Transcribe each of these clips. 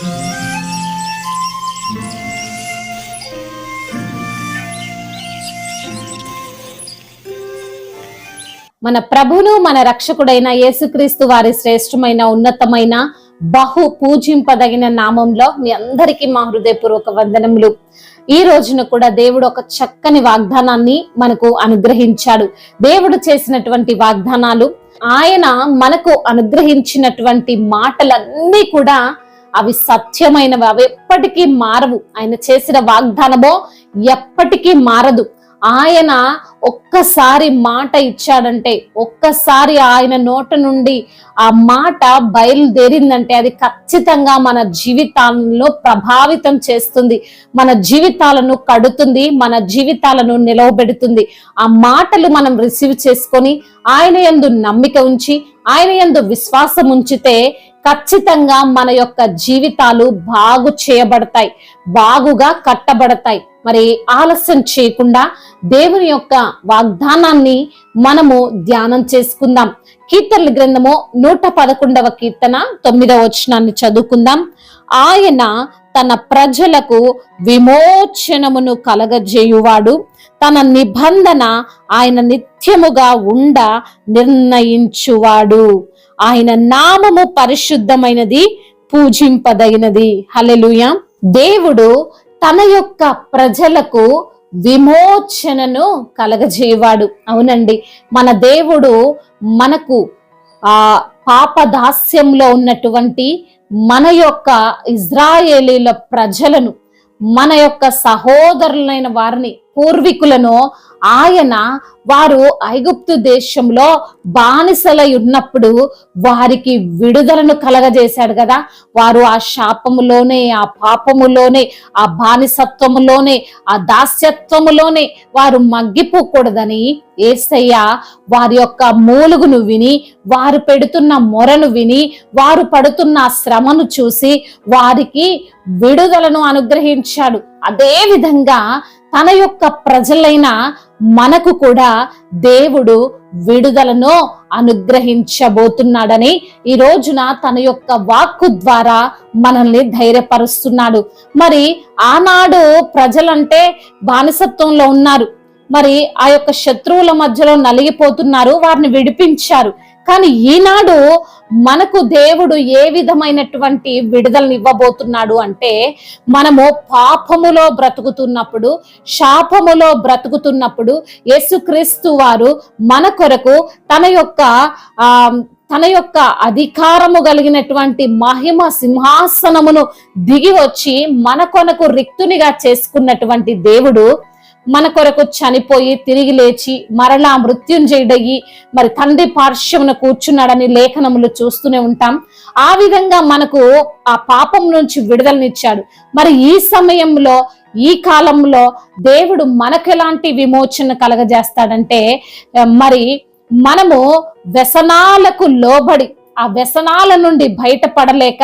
మన ప్రభును మన రక్షకుడైన యేసుక్రీస్తు వారి శ్రేష్టమైన ఉన్నతమైన బహు పూజింపదగిన నామంలో మీ అందరికీ మా హృదయపూర్వక వందనములు. ఈ రోజున కూడా దేవుడు ఒక చక్కని వాగ్దానాన్ని మనకు అనుగ్రహించాడు. దేవుడు చేసినటువంటి వాగ్దానాలు ఆయన మనకు అనుగ్రహించినటువంటి మాటలన్నీ కూడా అవి సత్యమైనవి అవి ఎప్పటికీ మారవు. ఆయన చేసిన వాగ్దానమో ఎప్పటికీ మారదు. ఆయన ఒక్కసారి మాట ఇచ్చాడంటే ఒక్కసారి ఆయన నోట నుండి ఆ మాట బయలుదేరిందంటే అది ఖచ్చితంగా మన జీవితాలను ప్రభావితం చేస్తుంది. మన జీవితాలను కడుతుంది మన జీవితాలను నిలవబెడుతుంది. ఆ మాటలు మనం రిసీవ్ చేసుకొని ఆయన యందు నమ్మిక ఉంచి ఆయన యందు విశ్వాసం ఉంచితే ఖచ్చితంగా మన యొక్క జీవితాలు బాగు చేయబడతాయి బాగుగా కట్టబడతాయి. మరి ఆలస్యం చేయకుండా దేవుని యొక్క వాగ్దానాన్ని మనము ధ్యానం చేసుకుందాం. కీర్తనల గ్రంథము నూట పదకొండవ కీర్తన తొమ్మిదవ వచనాన్ని చదువుకుందాం. ఆయన తన ప్రజలకు విమోచనమును కలగజేయువాడు. తన నిబంధన ఆయన నిత్యముగా ఉండ నిర్ణయించువాడు. ఆయన నామము పరిశుద్ధమైనది పూజింపదగినది. హలెలుయ దేవుడు తన యొక్క ప్రజలకు విమోచనను కలగజేవాడు అవునండి. మన దేవుడు మనకు ఆ పాపదాస్యంలో ఉన్నటువంటి మన యొక్క ఇజ్రాయేలీల ప్రజలను మన యొక్క సహోదరులైన వారిని పూర్వీకులను ఆయన వారు ఐగుప్తు దేశంలో బానిసలై ఉన్నప్పుడు వారికి విడుదలను కలగజేశాడు కదా. వారు ఆ శాపములోనే ఆ పాపములోనే ఆ బానిసత్వములోనే ఆ దాస్యత్వములోనే వారు మగ్గిపోకూడదని ఏసయ్య వారి యొక్క మూలుగును విని వారు పెడుతున్న మొరను విని వారు పడుతున్న శ్రమను చూసి వారికి విడుదలను అనుగ్రహించాడు. అదే విధంగా తన యొక్క ప్రజలైన మనకు కూడా దేవుడు విడుదలను అనుగ్రహించబోతున్నాడని ఈ రోజున తన యొక్క వాక్కు ద్వారా మనల్ని ధైర్యపరుస్తున్నాడు. మరి ఆనాడు ప్రజలంటే బానిసత్వంలో ఉన్నారు. మరి ఆ యొక్క శత్రువుల మధ్యలో నలిగిపోతున్నారు వారిని విడిపించారు. కానీ ఈనాడు మనకు దేవుడు ఏ విధమైనటువంటి విడుదలను ఇవ్వబోతున్నాడు అంటే మనము పాపములో బ్రతుకుతున్నప్పుడు శాపములో బ్రతుకుతున్నప్పుడు యేసుక్రీస్తు వారు మన కొరకు తన యొక్క ఆ తన యొక్క అధికారము కలిగినటువంటి మహిమ సింహాసనమును దిగి వచ్చి మన కొనకు రిక్తునిగా చేసుకున్నటువంటి దేవుడు మన కొరకు చనిపోయి తిరిగి లేచి మరలా మృత్యుంజయుడయ్యి మరి తండ్రి పార్శ్వమున కూర్చున్నాడని లేఖనములు చూస్తూనే ఉంటాం. ఆ విధంగా మనకు ఆ పాపం నుంచి విడుదలనిచ్చాడు. మరి ఈ సమయంలో ఈ కాలంలో దేవుడు మనకు ఎలాంటి విమోచన కలగజేస్తాడంటే మరి మనము వ్యసనాలకు లోబడి ఆ వ్యసనాల నుండి బయటపడలేక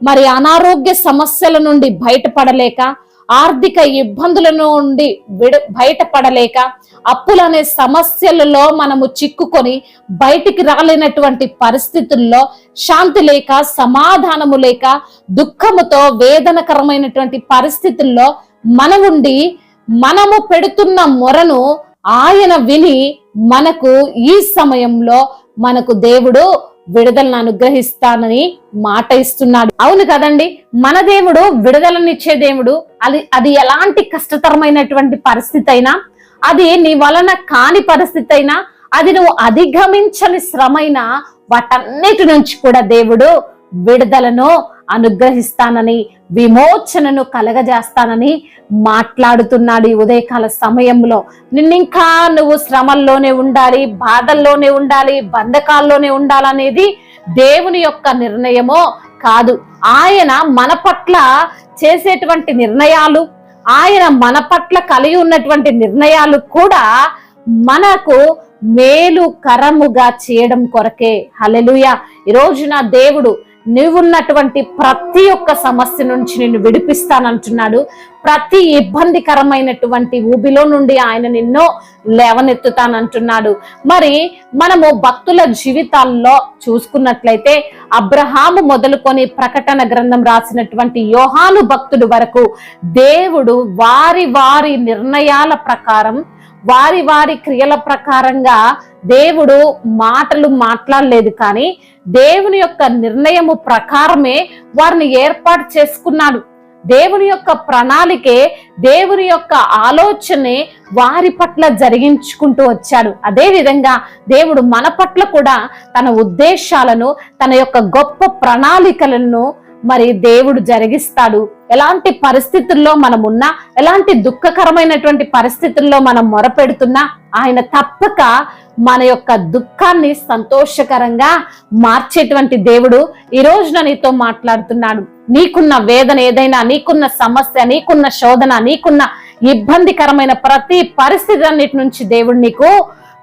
మరి అనారోగ్య సమస్యల నుండి బయటపడలేక ఆర్థిక ఇబ్బందుల నుండి విడ బయటపడలేక అప్పులనే సమస్యలలో మనము చిక్కుకొని బయటికి రాలేనటువంటి పరిస్థితుల్లో శాంతి లేక సమాధానము లేక దుఃఖముతో వేదనకరమైనటువంటి పరిస్థితుల్లో మన ఉండి మనము పెడుతున్న మొరను ఆయన విని మనకు ఈ సమయంలో మనకు దేవుడు విడుదలను అనుగ్రహిస్తానని మాట ఇస్తున్నాడు. అవును కదండి మన దేవుడు విడుదలనిచ్చే దేవుడు అది అది ఎలాంటి కష్టతరమైనటువంటి పరిస్థితి అయినా అది నీ వలన కాని పరిస్థితి అయినా అది నువ్వు అధిగమించని శ్రమైనా వాటన్నిటి నుంచి కూడా దేవుడు విడుదలను అనుగ్రహిస్తానని విమోచనను కలగజేస్తానని మాట్లాడుతున్నాడు ఈ ఉదయకాల సమయంలో. నిన్నింకా నువ్వు శ్రమల్లోనే ఉండాలి బాధల్లోనే ఉండాలి బంధకాల్లోనే ఉండాలనేది దేవుని యొక్క నిర్ణయమో కాదు. ఆయన మన పట్ల చేసేటువంటి నిర్ణయాలు ఆయన మన పట్ల కలిగి ఉన్నటువంటి నిర్ణయాలు కూడా మనకు మేలు కరముగా చేయడం కొరకే. హలెలుయ ఈ రోజున దేవుడు నువ్వున్నటువంటి ప్రతి ఒక్క సమస్య నుంచి నేను విడిపిస్తానంటున్నాడు. ప్రతి ఇబ్బందికరమైనటువంటి ఊబిలో నుండి ఆయన నిన్నో లేవనెత్తుతానంటున్నాడు. మరి మనము భక్తుల జీవితాల్లో చూసుకున్నట్లయితే అబ్రహాము మొదలుకొని ప్రకటన గ్రంథం రాసినటువంటి యోహాను భక్తుడు వరకు దేవుడు వారి వారి నిర్ణయాల ప్రకారం వారి వారి క్రియల ప్రకారంగా దేవుడు మాటలు మాట్లాడలేదు కానీ దేవుని యొక్క నిర్ణయము ప్రకారమే వారిని ఏర్పాటు చేసుకున్నాడు. దేవుని యొక్క ప్రణాళికే దేవుని యొక్క ఆలోచనే వారి పట్ల జరిగించుకుంటూ వచ్చాడు. అదేవిధంగా దేవుడు మన పట్ల కూడా తన ఉద్దేశాలను తన యొక్క గొప్ప ప్రణాళికలను మరి దేవుడు జరిగిస్తాడు. ఎలాంటి పరిస్థితుల్లో మనం ఉన్నా ఎలాంటి దుఃఖకరమైనటువంటి పరిస్థితుల్లో మనం మొరపెడుతున్నా ఆయన తప్పక మన యొక్క దుఃఖాన్ని సంతోషకరంగా మార్చేటువంటి దేవుడు ఈ రోజున నీతో మాట్లాడుతున్నాడు. నీకున్న వేదన ఏదైనా నీకున్న సమస్య నీకున్న శోధన నీకున్న ఇబ్బందికరమైన ప్రతి పరిస్థితి అన్నిటి నుంచి దేవుడు నీకు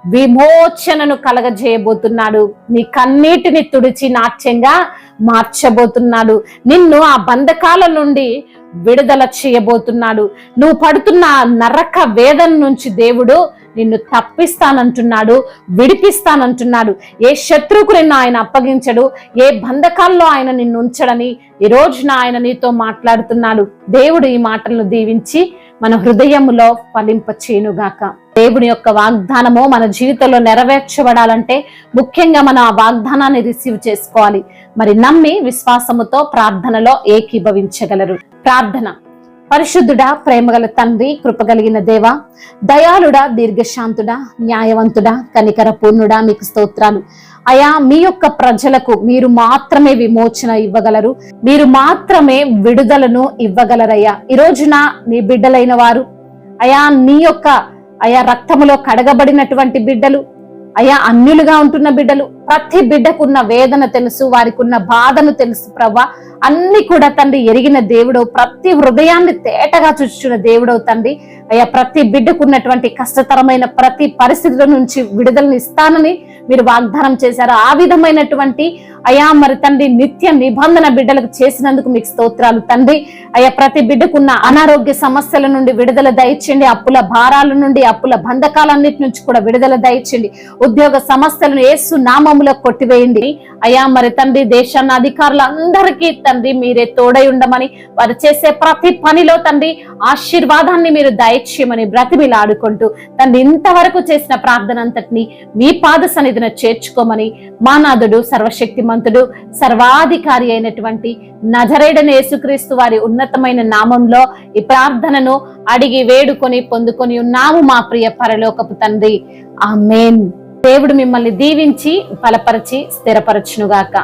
విమోచనను కలగజేయబోతున్నాడు. నీ కన్నీటిని తుడిచి నాట్యంగా మార్చబోతున్నాడు. నిన్ను ఆ బంధకాల నుండి విడుదల చేయబోతున్నాడు. నువ్వు పడుతున్న నరక వేదన నుంచి దేవుడు నిన్ను తప్పిస్తానంటున్నాడు విడిపిస్తానంటున్నాడు. ఏ శత్రువుకు నిన్ను ఆయన అప్పగించడు ఏ బంధకాల్లో ఆయన నిన్ను ఉంచడని ఈ రోజున ఆయన నీతో మాట్లాడుతున్నాడు. దేవుడు ఈ మాటలను దీవించి మన హృదయములో ఫలింపచేయునుగాక. దేవుని యొక్క వాగ్దానము మన జీవితంలో నెరవేర్చబడాలంటే ముఖ్యంగా మనం ఆ వాగ్దానాన్ని రిసీవ్ చేసుకోవాలి. మరి నమ్మి విశ్వాసముతో ప్రార్థనలో ఏకీభవించగలరు. ప్రార్థన. పరిశుద్ధుడా ప్రేమగల తండ్రి కృపగలిగిన దేవ దయాళుడా దీర్ఘశాంతుడా న్యాయవంతుడా కనికర పూర్ణుడా మీకు స్తోత్రాలు. అయా మీ యొక్క ప్రజలకు మీరు మాత్రమే విమోచన ఇవ్వగలరు. మీరు మాత్రమే విడుదలను ఇవ్వగలరయ్యా. ఈ రోజున నీ బిడ్డలైన వారు అయా నీ యొక్క అయా రక్తములో కడగబడినటువంటి బిడ్డలు అయా అన్యులుగా ఉంటున్న బిడ్డలు ప్రతి బిడ్డకున్న వేదన తెలుసు వారికి ఉన్న బాధను తెలుసు ప్రవ్వా. అన్ని కూడా తండ్రి ఎరిగిన దేవుడవు ప్రతి హృదయాన్ని తేటగా చూచున్న దేవుడవు తండ్రి. అయ్యా ప్రతి బిడ్డకున్నటువంటి కష్టతరమైన ప్రతి పరిస్థితుల నుంచి విడుదలను ఇస్తానని మీరు వాగ్దానం చేశారు. ఆ విధమైనటువంటి అయా మరి తండ్రి నిత్య నిబంధన బిడ్డలకు చేసినందుకు మీకు స్తోత్రాలు తండ్రి. అయ్యా ప్రతి బిడ్డకున్న అనారోగ్య సమస్యల నుండి విడుదల దయచండి అప్పుల భారాల నుండి అప్పుల బంధకాలన్నిటి నుంచి కూడా విడుదల దయచండి ఉద్యోగ సమస్యలను ఏసు నామములో కొట్టివేయండి. అయ్యా మరి తండ్రి దేశాన్న అధికారులందరికీ తండ్రి మీరే తోడై ఉండమని వారు చేసే ప్రతి పనిలో తండ్రి ఆశీర్వాదాన్ని మీరు దయచేయమని బ్రతిమిలాడుకుంటూ తండ్రి ఇంతవరకు చేసిన ప్రార్థన అంతటిని మీ పాద సన్నిధిన చేర్చుకోమని మానాథుడు సర్వశక్తిమంతుడు సర్వాధికారి అయినటువంటి నజరేడని యేసుక్రీస్తు వారి ఉన్నతమైన నామంలో ఈ ప్రార్థనను అడిగి వేడుకొని పొందుకొని ఉన్నాము మా ప్రియ పరలోకపు తండ్రి. ఆ దేవుడు మిమ్మల్ని దీవించి బలపరిచి స్థిరపరచునుగాక.